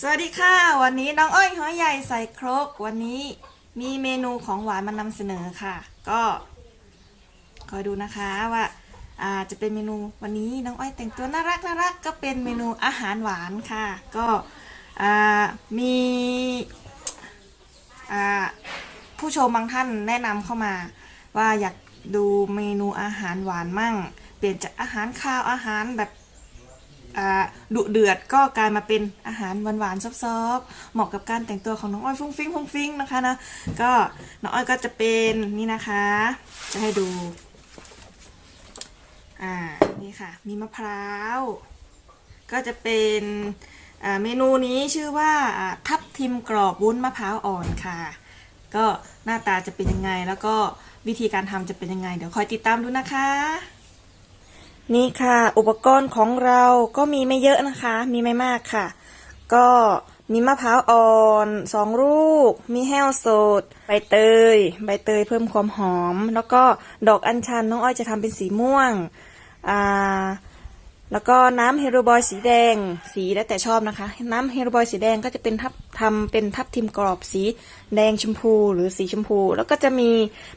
สวัสดีค่ะ วันนี้น้องอ้อยหอยใหญ่ใส่ครก วันนี้มีเมนูของหวานมานำเสนอค่ะ ก็คอยดูนะคะว่าอาจะเป็นเมนูวันนี้น้องอ้อยแต่งตัวน่ารักน่ารักก็เป็นเมนูอาหารหวานค่ะ ก็มีผู้ชมบางท่านแนะนำเข้ามา ว่าอยากดูเมนูอาหารหวานมั่ง เปลี่ยนจากอาหารข้าวอาหารแบบ ดุเดือดก็กลายมาเป็นอาหารหวานๆซอฟๆเหมาะกับการแต่งตัวของน้องอ้อยฟุ้งฟิ้งฟุ้งฟิ้งนะคะนะก็น้องอ้อยก็จะเป็นนี่นะคะ จะให้ดูอ่านี่ค่ะ มีมะพร้าว ก็จะเป็นเมนูนี้ชื่อว่าอ่าทับทิมกรอบวุ้นมะพร้าวอ่อนค่ะ ก็หน้าตาจะเป็นยังไงแล้วก็วิธีการทำจะเป็นยังไง เดี๋ยวคอยติดตามดูนะคะ นี่ค่ะ อุปกรณ์ของเราก็มีไม่เยอะนะคะ มีไม่มากค่ะ ก็มีมะพร้าวอ่อนสองลูก มีแห้วสด ใบเตย ใบเตยเพิ่มความหอม แล้วก็ดอกอัญชันน้องอ้อยจะทำเป็นสีม่วง อ่า แล้วก็น้ำเฮโรบอยสีแดง สีแล้วแต่ชอบนะคะ น้ำเฮโรบอยสีแดงก็จะเป็นทับทำเป็นทับทิมกรอบสีแดงชมพูหรือสีชมพู แล้วก็จะมี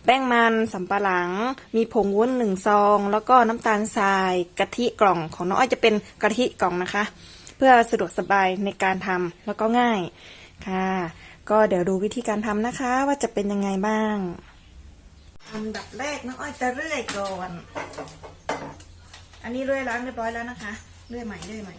แป้งมันสำปะหลัง มีผงวุ้นหนึ่งซอง แล้วก็น้ำตาลทรายกะทิกล่องของน้องอ้อยจะเป็นกะทิกล่องนะคะ เพื่อสะดวกสบายในการทำแล้วก็ง่ายค่ะ ก็เดี๋ยวดูวิธีการทำนะคะ ว่าจะเป็นยังไงบ้างอันดับแรกน้องอ้อยจะเรื่อยก่อน อันนี้เลื่อยล้างเรียบร้อยแล้วนะคะเลื่อยใหม่เลื่อยใหม่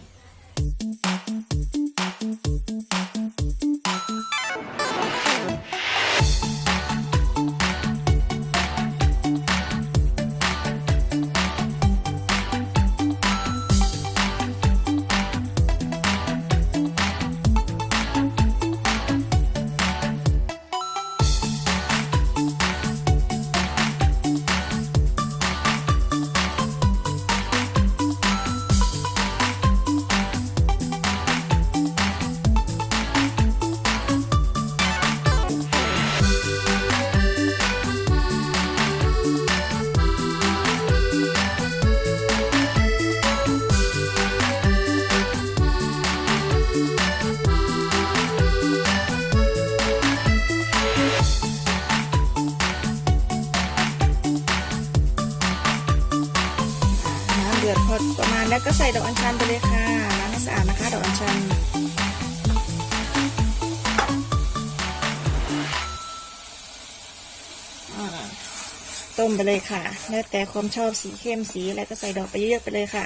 แล้วก็ใส่ดอกอัญชันไปเลยค่ะล้างให้สะอาดนะคะดอกอัญชันต้มไปเลยค่ะ แล้วแต่ความชอบสีเข้มสีอะไรก็ใส่ดอกไปเยอะๆไปเลยค่ะ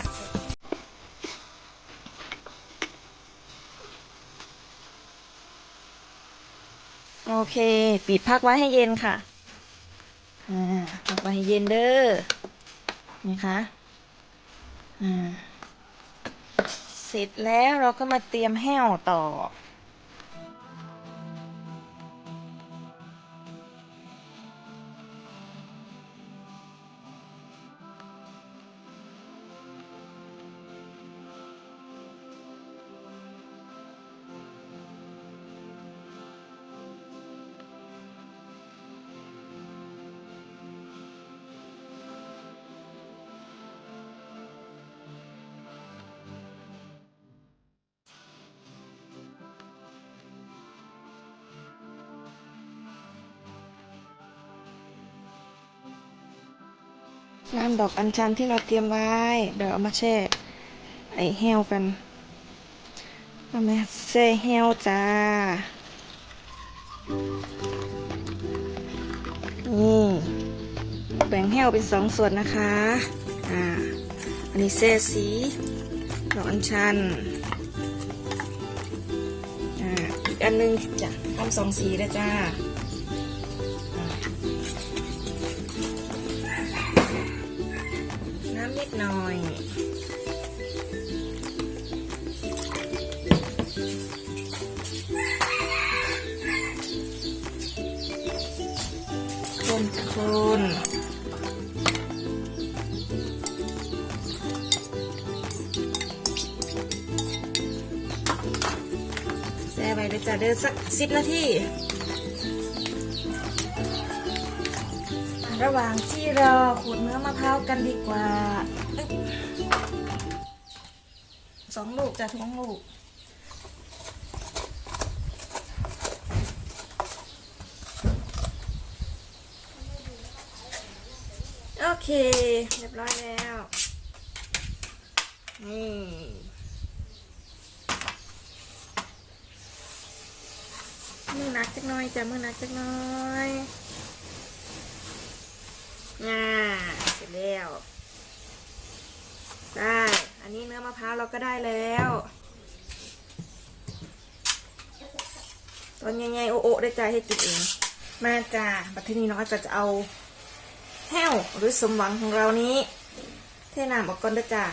โอเคปิดพักไว้ให้เย็นค่ะ อ่าพักไว้ให้เย็นเด้อนี่คะอ่า เสร็จแล้วเราก็มาเตรียมแห้วต่อ น้ำดอกอัญชันที่เราเตรียมไว้ เดี๋ยวเอามาแช่ ไอแห้วกันเอามาแช่แห้วจ้า นี่แบ่งแห้วเป็นสองส่วนนะคะ อ่า อันนี้แช่สี ดอกอัญชัน อ่า อีกอันนึงจ้ะทำสองสีเลยจ้าี๋ยวสักสิบนาทีระหว่างที่รอขูดเนื้อมะพร้าวกันดีกว่าสองลูกจะทุงลูกโอเค เรียบร้อยแล้ว นี่ มือนักจักน้อยจ้ะมือนักจักน้อยง่าเสร็จแล้วได้อันนี้เนื้อมะพร้าวเราก็ได้แล้วตอนใหญ่ๆโอโอได้ใจให้กินเองมาจ้าบัดทีนี้น้อยก็จะเอาแห้วหรือสมหวังของเรานี้ เทน้ำออกก่อนด้อจ้า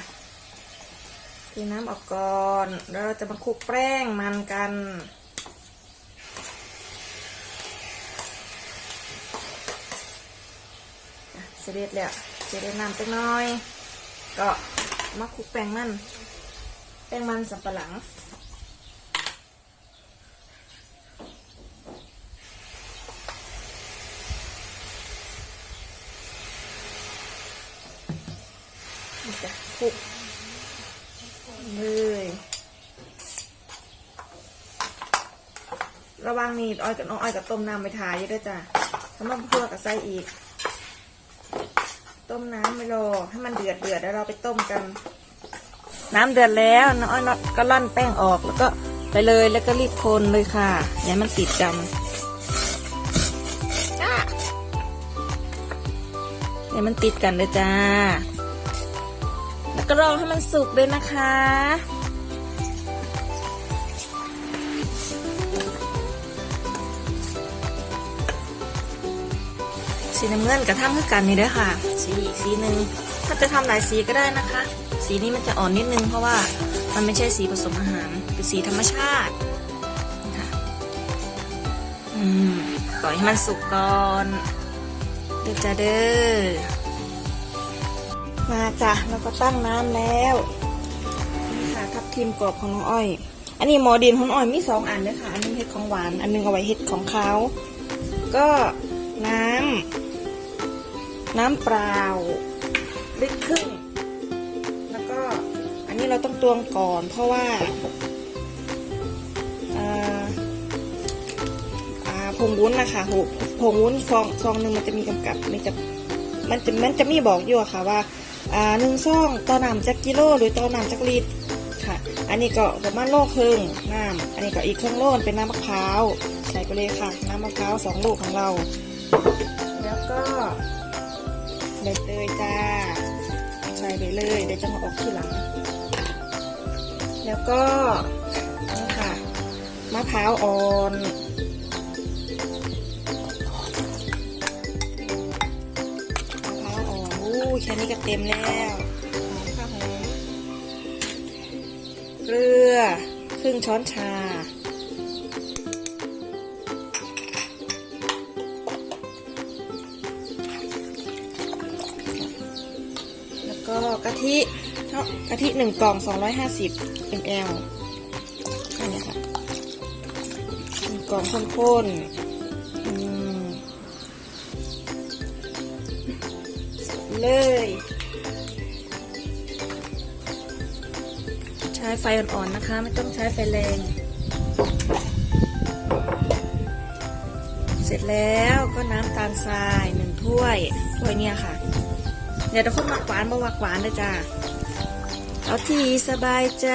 เทน้ำออกก่อนแล้วเราจะมาคลุกแป้งมันกัน อะ เสร็จแล้วเสร็จน้ำจักน้อย ก็มาคลุกแป้งมัน แป้งมันสับปะหลังนี่จ้ะคลุกเลยระวังนี่อ้อยกับน้องอ้อยกับต้มน้ำไปทายเยอะด้วยจ้ะทำน้ำเพื่อกับไส้อีก ต้มน้ำไปรอให้มันเดือดเดือดแล้วเราไปต้มกัน น้ำเดือดแล้วน้อยก็ล่อนแป้งออกแล้วก็ไปเลยแล้วก็รีบคนเลยค่ะ อย่ามันติดกันจ้าอย่ามันติดกันเลยจ้า แล้วก็รอให้มันสุกเลยนะคะ สีน้ำเงินกับท่ามคือกันนี่เด้อค่ะ สีอีกสีหนึ่งถ้าจะทำหลายสีก็ได้นะคะ สีนี้มันจะอ่อนนิดนึงเพราะว่ามันไม่ใช่สีผสมอาหารเป็นสีธรรมชาติค่ะอืมปล่อยให้มันสุกก่อนเดี๋ยวจะเด้อมาจ้ะแล้วก็ตั้งน้ำแล้วนี่ค่ะทับทิมกรอบของน้องอ้อย อันนี้หมอดินของอ้อยมีสองอันเลยค่ะ อันหนึงเห็ดของหวาน อันหนึงเอาไว้เห็ดของเขาก็น้ำ น้ำเปล่าลิตรครึ่งแล้วก็อันนี้เราต้องตวงก่อน เพราะว่าผงวุ้นนะคะหผงวุ้นฟองซองหนึ่งมันจะมีกำกับมันจะมันจะมันจะมีบอกอยู่ค่ะว่าอ่าหนึ่งซองต่อน้ำจักกิโลหรือต่อน้ำจักลิตรค่ะ อันนี้ก็ประมาณโลครึ่งน้ำอันนี้ก็อีกครึ่งโลเป็นน้ำมะพร้าวใส่ไปเลยค่ะ น้ำมะพร้าวสองลูกของเรา ใบเตยจ้าใส่ไปเลยเดี๋ยวจะมาออกทีหลัง แล้วก็นี่ค่ะ มะพร้าวอ่อนมะพร้าวอ่อนอู้แค่นี้ก็เต็มแล้วหอมข้าวหอมเกลือครึ่งช้อนชา กะทิเนาะกะทิหนึ่งกล่อง 250 ml อันนี้ค่ะหนึ่งกล่องข้นๆเลย ใช้ไฟอ่อนๆนะคะ ไม่ต้องใช้ไฟแรง เสร็จแล้วก็น้ำตาลทรายหนึ่งถ้วยถ้วยเนี่ยค่ะ เดี๋ยวเราคนมักหวานบ่มักหวานเลยจ้าเอาที่สบายใจ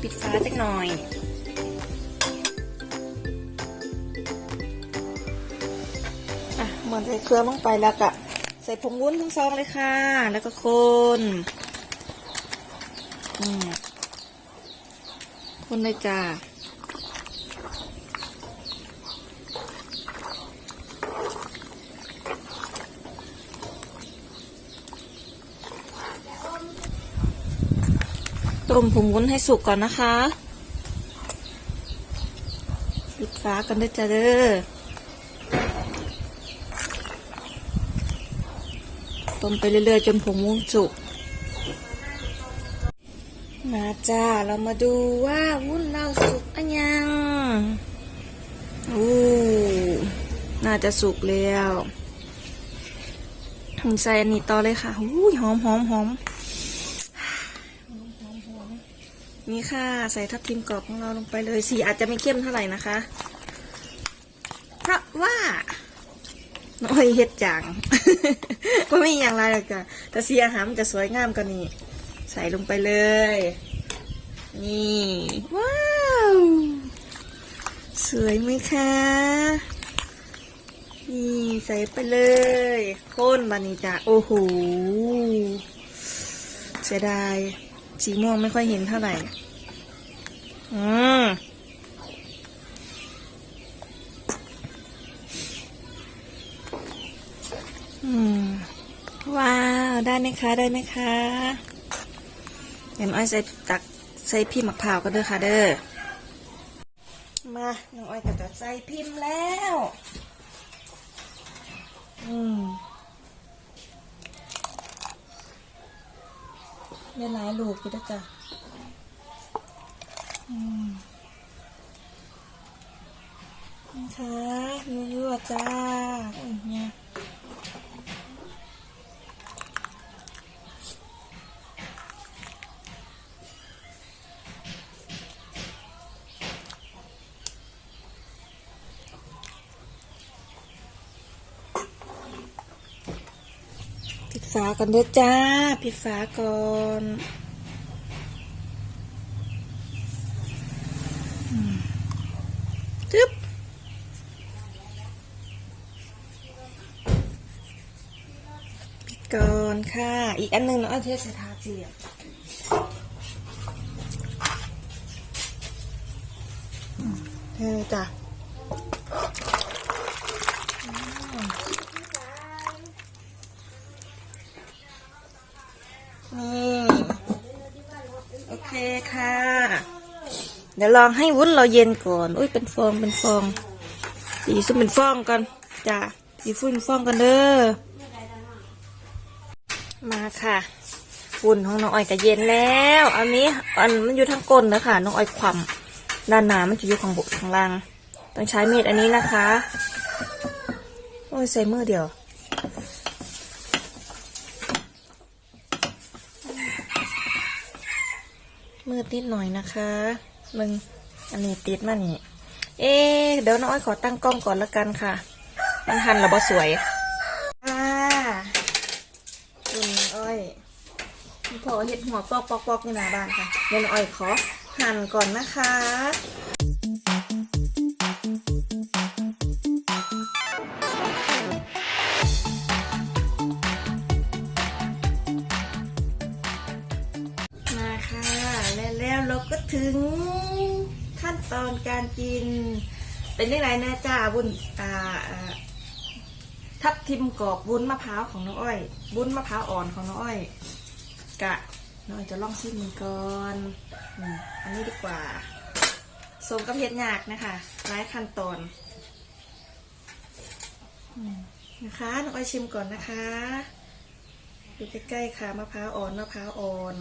ปิดฟ้าจักหน่อยอะเหมือนใส่เครื่องลงไปแล้วก็ใส่ผงวุ้นทั้งซองเลยค่ะ แล้วก็คนอืมคนเลยจ้า ต้มผงวุ้นให้สุกก่อนนะคะปิดฟ้ากันด้วยจ้าเด้อต้มไปเรื่อยๆ จนผงวุ้นสุก มาจ้า เรามาดูว่าวุ้นเราสุกอันยังอู้น่าจะสุกแล้วใส่อันนี้ต่อเลยค่ะอู้ยหอมหอมหอม นี่ค่ะ ใส่ทับทิมกรอบของเราลงไปเลยสีอาจจะไม่เข้มเท่าไหร่นะคะ เพราะว่าน้อยเฮ็ดจังก็ไม่มีอย่างไรหรอกจ้ะแต่สีอาหารมันจะสวยงามกว่านี้ใส่ลงไปเลย นี่ ว้าว สวยไหมคะ นี่ใส่ไปเลยโค่นบานี้จ้ะโอ้โหเสียดาย สีม่วงไม่ค่อยเห็นเท่าไหร่ อืมว้าว ได้ไหมคะ ได้ไหมคะเดี๋ยวน้องอ้อยใส่ตักใส่พิมพ์มะพร้าวก็เด้อค่ะเด้อ มา น้องอ้อยก็จะใส่พิมพ์แล้ว อืม ได้หลายลูกอยู่ด้วยจ้ะอืมนะคะยั่วๆจ้าอุ้ยเนี่ย อนเด้อจ้าปิดฝาก่อนจึ๊บปิดก่อนค่ะ อีกอันหนึงเนาะเอาเทสทาเจียบอืมเธอจ้ะ ดี๋ยวลองให้วุ้นเราเย็นก่อน อุ้ยเป็นฟองเป็นฟองตีซุปเป็นฟองก่อนจ้ะตีฟุ้นฟองกันเด้อ มาค่ะฝุ่นของน้องอ้อยก็เย็นแล้ว อันนี้อันมันอยู่ทั้งก้นนะค่ะน้องอ้อยความด้านหนามันจะอยู่ข้างบนข้างล่าง ต้องใช้มีดอันนี้นะคะ โอ้ยใส่มือเดียวมืดนิดหน่อยนะคะ มึงอันนี้ติดมานี่ เอ๊เดี๋ยวน้อยขอตั้งกล้องก่อนละกันค่ะ มันหันแล้วบ่สวยอ่าคุณอ้อยพอเห็ดหัวปอกปอกปอกนี่หน้าบ้านค่ะเดี๋ยวน้องอ้อยขอหั่นก่อนนะคะ ตอนการกิน เป็นยังไงนะจ้าบุญอ่าทับทิมกรอบวุ้นมะพร้าวของน้องอ้อยวุ้นมะพร้าวอ่อนของน้องอ้อย กะน้องอ้อยจะลองชิมมันก่อนอันนี้ดีกว่าสมกับเห็ดยากนะคะหลายขั้นตอนนะคะน้องอ้อยชิมก่อนนะคะดูใกล้ๆค่ะมะพร้าวอ่อนมะพร้าวอ่อน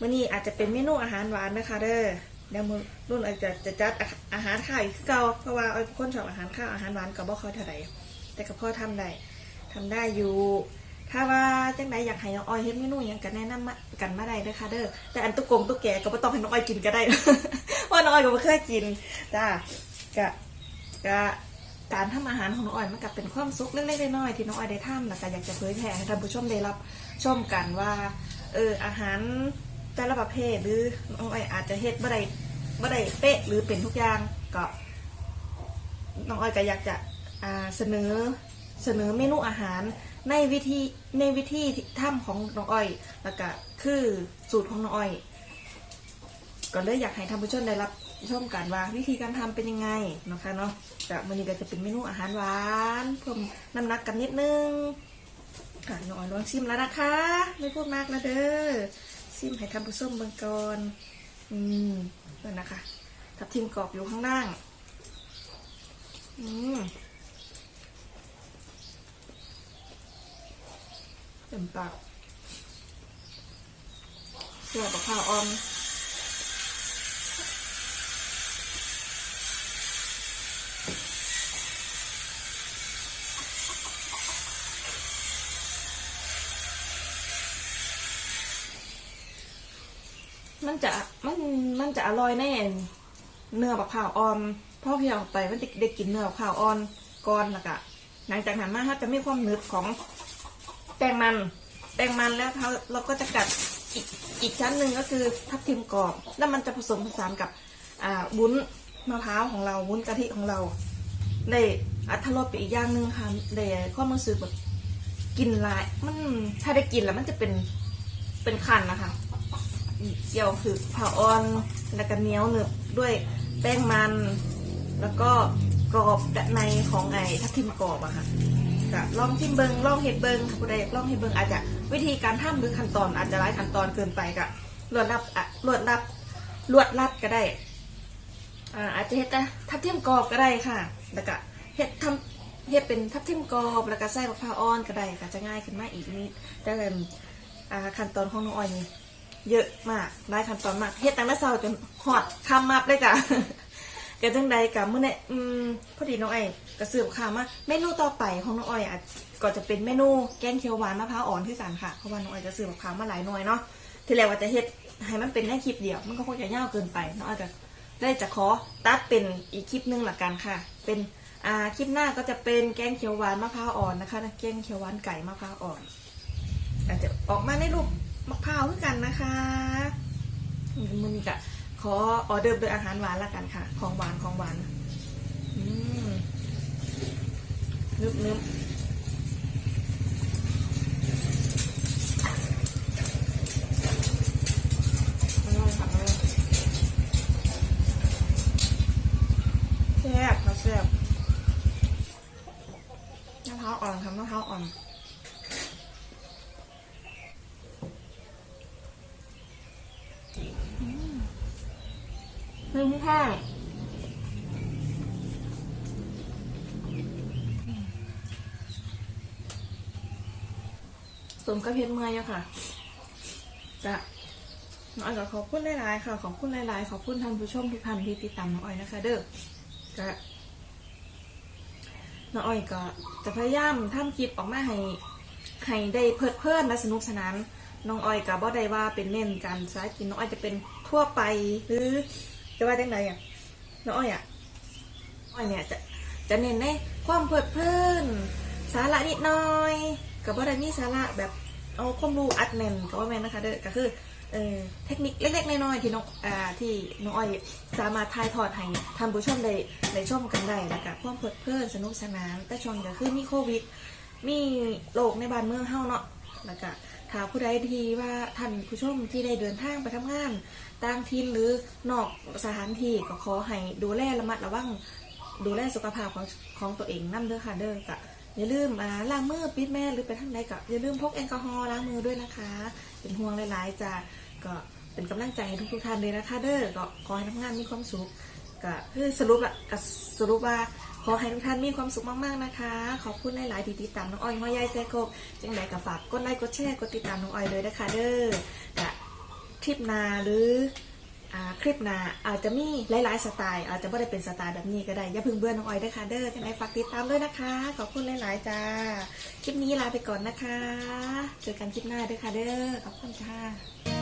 มื่อนี้อาจจะเป็นเมนูอาหารหวานนะคะเด้อ เดี๋ยวมือรุ่นอาจจะจะจัดอาหารข้าวอีกเก่าเพราะว่าเอาคนชอบอาหารข้าวอาหารหวานก็บ่ค่อยเท่าไหร่แต่ก็พอทำได้ทำได้อยู่ ถ้าว่าจังใดอยากให้น้องอ้อยเฮ็ดเมนูหยังก็แนะนำมากันมาได้เด้อค่ะเด้อแต่อันตุกกงตุกแกก็บ่ต้องให้น้องอ้อยกินก็ได้เพราะน้องอ้อยก็บ่เคยกินจ้าก็ก็การทำอาหารของน้องอ้อยมันก็เป็นความสุขเล็กๆน้อยๆที่น้องอ้อยได้ทำแล้วก็อยากจะเผยแพร่ให้ท่านผู้ชมได้รับชมกันว่าเอออาหาร แต่ละประเภทหรือน้องอ้อยอาจจะเฮ็ดบ่ได้บ่ได้เป๊ะหรือเป็นทุกอย่างก็น้องอ้อยก็อยากจะอ่าเสนอเสนอเมนูอาหารในวิธีในวิธีทำของน้องอ้อย แล้วก็คือสูตรของน้องอ้อย ก็เลยอยากให้ท่านผู้ชมได้รับชมกันว่าวิธีการทำเป็นยังไงนะคะเนาะจากมันนี้ก็จะเป็นเมนูอาหารหวานเพิ่มน้ำหนักกันนิดนึงค่ะน้องอ้อยลองชิมแล้วนะคะ ไม่พูดมากนะเด้อ ซิมให้ท่านผู้ชมเบิ่งก่อนอืมนั่นนะคะ ทับทิมกรอบอยู่ข้างล่าง อืมเต็มปากเสื้อกับข้าวออม มันจะมันมันจะอร่อยแน่เนื้อบักข่าวอ่อนพ่อเพียงไปมันจะได้กินเนื้อบักข่าวอ่อนก่อนแล้วก็หลังจากนั้นมาเขาจะมีความหนึบของแป้งมันแป้งมันแล้วเราเราก็จะกัดอีกอีกชั้นหนึ่งก็คือทับทิมกรอบแล้วมันจะผสมผสานกับอ่าวุ้นมะพร้าวของเราวุ้นกะทิของเราได้อัตรสไปอีกอย่างหนึ่งค่ะได้ความรู้สึกแบบกินหลายมันถ้าได้กินแล้วมันจะเป็นเป็นคันนะคะ เจียวคือผ่าอ่อนแล้วก็เหนียวหนึบด้วยแป้งมัน แล้วก็กรอบด้านในของไอ้ทับทิมกรอบอะค่ะก็ลองชิมเบิงลองเห็ดเบิงค่ะผู้ใดอยากลองเห็ดเบิงอาจจะวิธีการทำหรือขั้นตอนอาจจะหลายขั้นตอนเกินไปก็รวดรับอะรวดรับรวดรัดก็ได้อ่าอาจจะเฮ็ดแต่ทับทิมกรอบก็ได้ค่ะ แล้วก็เฮ็ดทำเฮ็ดเป็นทับทิมกรอบแล้วก็ใส่มะพร้าวอ่อนก็ได้ก็จะง่ายขึ้นมาอีกนิดแต่เป็นอ่าขั้นตอนของน้องอ้อยนี่ เยอะมากหลายขั้นตอนมากเฮ็ดตั้งแต่เช้าจนหอดคำมับเลยจ้ะก็จังใดกับเมื้อนี้อืมพอดีน้องไอ้อยก็ซื้อกข้าวมาเมนูต่อไปของน้องอ้อยอาจก็จะเป็นเมนูแกงเขียวหวานมะพร้าวอ่อนคือกันค่ะเพราะว่าน้องอ้อยจะซื้อกข้าวมาหลายหน่วยเนาะทีแรกว่าจะเฮ็ดให้มันเป็นแค่คลิปเดียว มันก็คงจะยาวเกินไปน้องอ้อยก็ได้จะขอตัดเป็นอีกคลิปหนึงหละกันค่ะ เป็นอ่าคลิปหน้าก็จะเป็นแกงเขียวหวานมะพร้าวอ่อนนะคะแกงเขียวหวานไก่มะพร้าวอ่อน อาจจะออกมาในรูป มะพร้าวเหมือนกันนะคะมันนี้ก็ขอออเดอร์โดยอาหารหวานละกันค่ะ ของหวานของหวานอืมนึบนึบอร่อยค่ะอแซ่บค่ะแซ่บมะพร้าวอ่อนค่ะมะพร้าวอ่อน อืมนึ่งข้สมกับเพชรเมื่อยอะค่ะจะน้องอ้อยก็ขอบคุณหลายๆค่ะ ขอบคุณหลายๆ ขอบคุณท่านผู้ชมทุกท่านที่ติดตามน้องอ้อยนะคะ เด้อก็น้องอ้อยก็จะพยายามทำคลิปออกมาให้ให้ได้เพลิดเพลินและสนุกสนาน น้องอ้อยกับบ่ได้ว่าเป็นเน้นการสายกินน้องอ้อยจะเป็นทั่วไปหรือจะว่าจังไดอะน้องอ้อยอะน้องอ้อยเนี่ยจะจะเน้นในความเพลิดเพลินสาระนิดหน่อยกับบ่ได้มีสาระแบบเอาความรู้อัดแน่นก็ว่าแม่นนะคะเด้อก็คือเออเทคนิคเล็กๆน้อยๆที่น้องอ่าที่น้องอ้อยสามารถถ่ายทอดให้ท่านผู้ชมได้ได้ชมกันได้แล้วก็ความเพลิดเพลินสนุกสนานแต่ช่วงนี้ก็คือมีโควิด มีโรคในบ้านเมืองเฮาเนาะแล้วก็ ถ้าผู้ใดที่ว่าท่านผู้ชมที่ได้เดินทางไปทำงานต่างถิ่นหรือนอกสถานที่ก็ขอให้ดูแลระมัดระวังดูแลสุขภาพของของตัวเองนํเด้อค่ะเด้อก็อย่าลืมล้างมือปิดแม่หรือไปทางใดก็อย่าลืมพกแอลกอฮอล์ล้างมือด้วยนะคะ เป็นห่วงหลายๆจ้ะก็เป็นกำลังใจให้ทุกๆท่านเลยนะคะ เด้อก็ขอให้ทำงานมีความสุขก็คือสรุปอะสรุปว่า ขอให้ทุกท่านมีความสุขมากๆนะคะ ขอบคุณหลายๆที่ติดตามน้องอ้อยห้อยยายแซโคกจังไดก็ฝากกดไลค์กดแชร์กดติดตามน้องอ้อยเลยนะคะเด้อก็ทริปนาหรือคลิปนาอาจจะมีหลายๆสไตล์ อาจจะไม่ได้เป็นสไตล์แบบนี้ก็ได้ อย่าพึ่งเบื่อน้องอ้อยด้วยค่ะเด้อจังไดฝากติดตามด้วยนะคะ ขอบคุณหลายๆจ้า คลิปนี้ลาไปก่อนนะคะ เจอกันคลิปหน้าด้วยค่ะเด้อ ขอบคุณค่ะ